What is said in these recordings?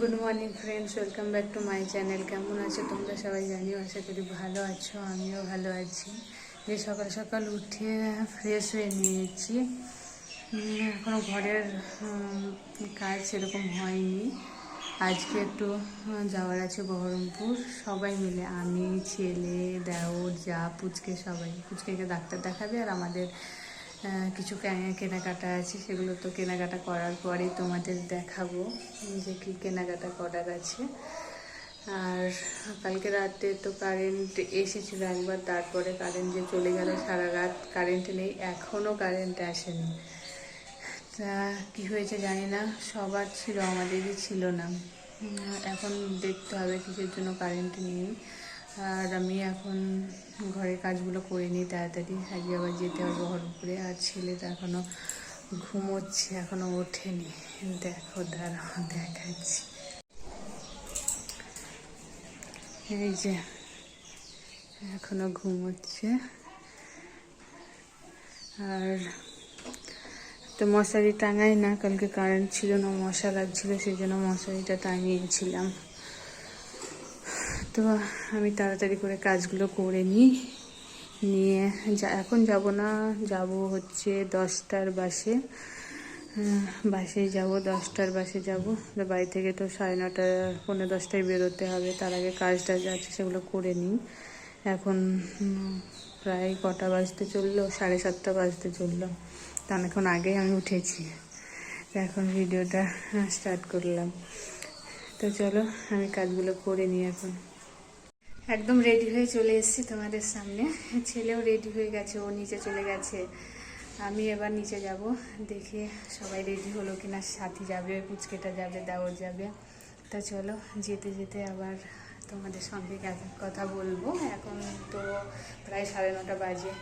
Good morning friends welcome back to my channel কেমন আছো তোমরা? সবাই জানিও, আশা করি ভালো আছো, আমিও ভালো আছি। যে সকাল সকাল উঠে ফ্রেশ হয়ে নিয়েছি। এখনও ঘরের কাজ সেরকম হয়নি। আজকে একটু যাওয়ার আছে বহরমপুর। সবাই মিলে, আমি, ছেলে, দেওর, যা, পুচকে সবাই। পুচকেকে ডাক্তার দেখাবে আর আমাদের কিছু কে- কেনাকাটা আছে, সেগুলো তো কেনাকাটা করার পরেই তোমাদের দেখাবো যে কি কেনাকাটা করার আছে। আর কালকে রাতে তো কারেন্ট এসেছিল একবার, তারপরে কারেন্ট যে চলে গেল সারা রাত কারেন্ট নেই এখনও কারেন্ট আসেনি। তা কী হয়েছে জানি না, সবার ছিল, আমাদেরই ছিল না। এখন দেখতে হবে কিসের জন্য কারেন্ট নেই। আর আমি এখন ঘরের কাজগুলো করে নিই তাড়াতাড়ি। আজকে আবার যেতে হবে ঘর বহরমপুরে আর ছেলেটা এখনও ঘুমোচ্ছে এখনও ওঠেনি। দেখো, দাঁড়াও, দেখাচ্ছি। এই যে এখনও ঘুমোচ্ছে। আর তো মশারি টাঙাই না, কালকে কারেন্ট ছিল না, মশা লাগছিল, সেই জন্য মশারিটা টাঙিয়েছিলাম। তো আমি তাড়াতাড়ি করে কাজগুলো করে নিই। নিয়ে এখন যাব না, যাব হচ্ছে দশটার বাসে। বাসেই যাব, দশটার বাসে যাব। বাড়ি থেকে তো সাড়ে নটা, পৌনে দশটায় বেরোতে হবে। তার আগে কাজ টাজ আছে, সেগুলো করে নিই। এখন প্রায় কটা বাজতে চলল, সাড়ে সাতটা বাজতে চলল। তো অনেকক্ষণ আগেই আমি উঠেছি। এখন ভিডিওটা স্টার্ট করলাম। তো চলো, আমি কাজগুলো করে নিই এখন। একদম রেডি হয়ে চলে এসেছি তোমাদের সামনে। ছেলেও রেডি হয়ে গেছে, ও নিচে চলে গেছে। আমি এবার নিচে যাব, দেখে সবাই রেডি হলো কিনা, সাথী যাবে, পুচকেটা যাবে দাওয়ার যাবে। তা চলো, যেতে যেতে আবার তোমাদের সঙ্গে কথা বলব। এখন তো প্রায় সাড়ে নটা বাজে,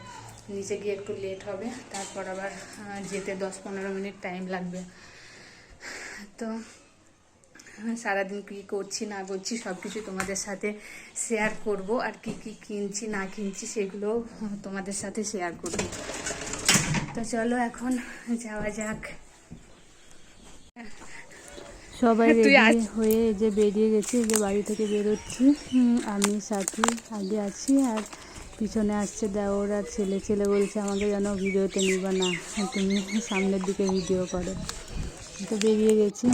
নিচে গিয়ে একটু লেট হবে, তারপর আবার যেতে দশ পনেরো মিনিট টাইম লাগবে। তো সারাদিন কী করছি না করছি সব কিছু তোমাদের সাথে শেয়ার করব। আর কি কি কিনছি না কিনছি সেগুলো তোমাদের সাথে শেয়ার করব। তো চলো এখন যাওয়া যাক। সবাই রেডি হয়ে যে বেরিয়ে গেছি যে বাড়ি থেকে বেরোচ্ছি। আমি সাথী আগে আছি আর পিছনে আসছে দেওর আর ছেলে ছেলে বলছে আমাকে যেন ভিডিওতে নিবা না তুমি সামনের দিকে ভিডিও করো। তো বেরিয়ে গেছি।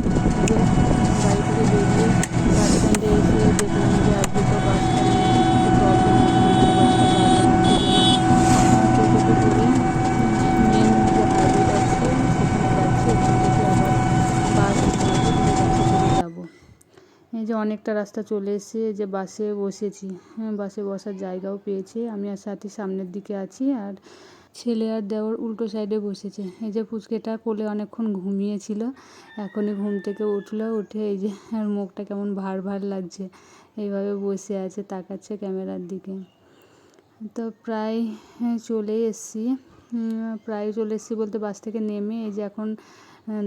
বাড়ি থেকে বেরিয়ে বাস স্ট্যান্ডে এসে দেখলাম যে আজকে তো মেন বাস চলে যাব এই যে অনেকটা রাস্তা চলে এসেছে যে বাসে বসেছি। হ্যাঁ বাসে বসার জায়গাও পেয়েছি। আমি আর সাথী সামনের দিকে আছি আর ছেলে আর দেওর উল্টো সাইডে বসেছে। এই যে পুচকেটা কোলে অনেকক্ষণ ঘুমিয়েছিল এখনই ঘুম থেকে উঠল উঠে এই যে আর মুখটা কেমন ভার ভার লাগছে এইভাবে বসে আছে তাকাচ্ছে ক্যামেরার দিকে। তো প্রায় হ্যাঁ, চলেই এসেছি। প্রায় চলে এসেছি বলতে বাস থেকে নেমে এই যে এখন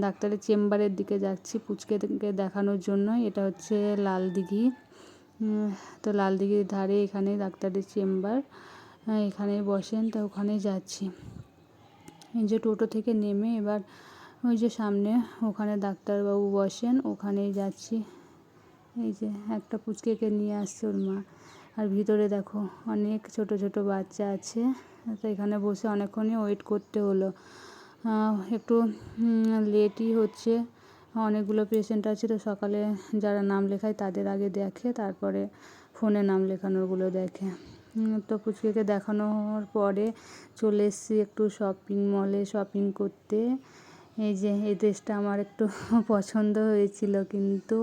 ডাক্তারের চেম্বারের দিকে যাচ্ছি পুচকেকে দেখানোর জন্য এটা হচ্ছে লাল দিঘি তো লাল দিঘির ধারে এখানে ডাক্তারের চেম্বার। এখানেই বসেন, তো ওখানেই যাচ্ছি। এই যে টোটো থেকে নেমে এবার ওই যে সামনে ওখানে ডাক্তারবাবু বসেন, ওখানেই যাচ্ছি। এই যে একটা পুচকেকে নিয়ে আসছে ওর মা। আর ভিতরে দেখো অনেক ছোট ছোট বাচ্চা আছে। তো এখানে বসে অনেকক্ষণই ওয়েট করতে হলো। একটু লেটই হচ্ছে। অনেকগুলো পেশেন্ট আছে, তো সকালে যারা নাম লেখায় তাদের আগে দেখে, তারপরে ফোনে নাম লেখানোরগুলো দেখে। তো পুচকেকে দেখানোর পরে চলে এসেছি একটু শপিং মলে শপিং করতে। এই যে, এই ড্রেসটা আমার একটু পছন্দ হয়েছিল, কিন্তু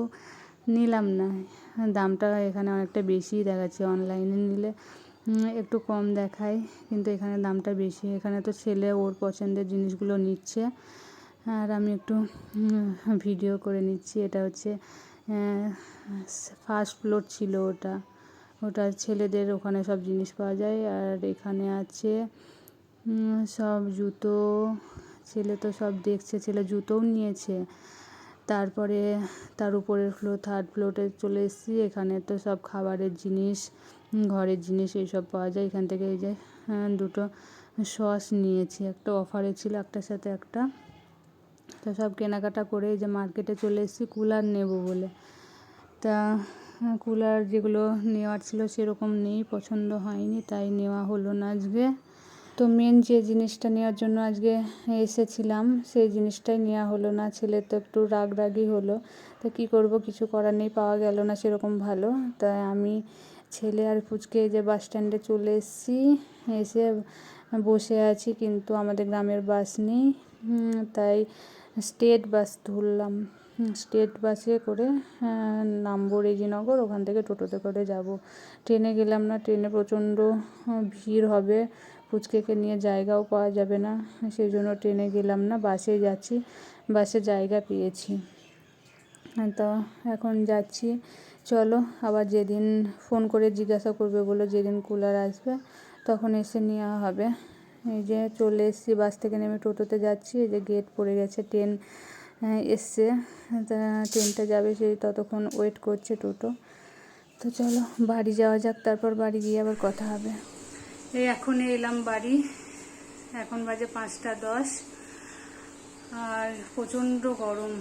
নিলাম না। দামটা এখানে অনেকটা বেশিই দেখাচ্ছে অনলাইনে নিলে একটু কম দেখায়, কিন্তু এখানে দামটা বেশি। এখানে তো ছেলে ওর পছন্দের জিনিসগুলো নিচ্ছে। আর আমি একটু ভিডিও করে নিচ্ছি। এটা হচ্ছে ফার্স্ট ফ্লোর ছিল ওটা। ওটা ছেলেদের ওখানে সব জিনিস পাওয়া যায় আর এখানে আছে সব জুতো, ছেলে তো সব দেখছে, ছেলে জুতোও নিয়েছে। তারপরে তার উপরের ফ্লোর থার্ড ফ্লোরে চলে এসেছি, এখানে তো সব খাবারের জিনিস ঘরের জিনিস এইসব পাওয়া যায়। এখান থেকে এই যে দুটো সস নিয়েছি, একটা অফারে ছিল, একটার সাথে একটা। তো সব কেনাকাটা করে এই যে মার্কেটে চলে এসেছি কুলার নেব বলে। তা কুলার যেগুলো নেওয়ার ছিল সেরকম নেই, পছন্দ হয়নি, তাই নেওয়া হলো না আজকে। তো মেন যে জিনিসটা নেওয়ার জন্য আজকে এসেছিলাম, সেই জিনিসটাই নেওয়া হলো না। ছেলে তো একটু রাগ রাগই হলো। তা কী করব, কিছু করার নেই, পাওয়া গেল না সেরকম ভালো। তাই আমি ছেলে আর ফুচকে যে বাস স্ট্যান্ডে চলে এসেছি। এসে বসে আছি, কিন্তু আমাদের গ্রামের বাস নেই। তাই স্টেট বাস ধরলাম। স্টেট বাসে করে আহ, নামবো রেজিনগর ওখান থেকে টোটোতে করে যাব। ট্রেনে গেলাম না ট্রেনে প্রচণ্ড ভিড় হবে ফুচকেকে নিয়ে জায়গাও পাওয়া যাবে না সেই জন্য ট্রেনে গেলাম না বাসে যাচ্ছি বাসে জায়গা পেয়েছি। হ্যাঁ, তো এখন যাচ্ছি চলো আবার যেদিন ফোন করে জিজ্ঞাসা করবে বলো যেদিন কুলার আসবে তখন এসে নেওয়া হবে। এই যে চলে এসেছি বাস থেকে নেমে টোটোতে যাচ্ছি এই যে গেট পড়ে গেছে ট্রেন এসছে। তা ট্রেনটা যাবে সেই ততক্ষণ ওয়েট করছে টোটো। তো চলো বাড়ি যাওয়া যাক তারপর বাড়ি গিয়ে আবার কথা হবে। এই এখন এলাম বাড়ি। এখন বাজে পাঁচটা দশ। আর প্রচণ্ড গরম।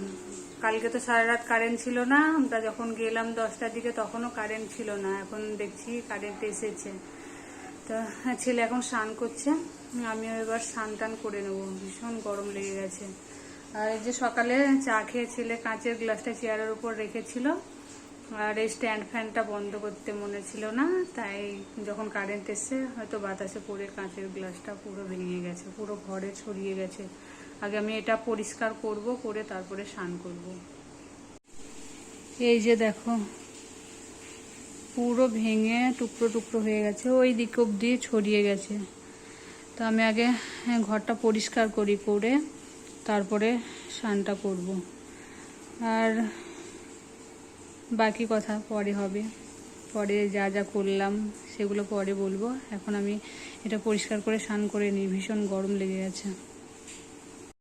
কালকে তো সারা রাত কারেন্ট ছিল না। আমরা যখন গেলাম দশটার দিকে তখনও কারেন্ট ছিল না। এখন দেখছি কারেন্ট এসেছে। তো হ্যাঁ, ছেলে এখন স্নান করছে। আমিও এবার স্নান টান করে নেব। ভীষণ গরম লেগে গেছে। আর এই যে সকালে চা খেয়েছিলে, কাঁচের গ্লাসটা চেয়ারের উপর রেখেছিল। আর এই স্ট্যান্ড ফ্যানটা বন্ধ করতে মনে ছিল না, তাই যখন কারেন্ট এসছে, হয়তো বাতাসে পড়ে কাঁচের গ্লাসটা পুরো ভেঙে গেছে, পুরো ঘরে ছড়িয়ে গেছে। আগে আমি এটা পরিষ্কার করব, করে তারপরে স্নান করব। এই যে দেখো, পুরো ভেঙে টুকরো টুকরো হয়ে গেছে, ওই দিক অবধি ছড়িয়ে গেছে। তো আমি আগে ঘরটা পরিষ্কার করি, করে তারপরে স্নানটা করব। আর বাকি কথা পরে হবে। পরে যা যা করলাম, সেগুলো পরে বলব। এখন আমি এটা পরিষ্কার করে স্নান করে নিই। ভীষণ গরম লেগে গেছে।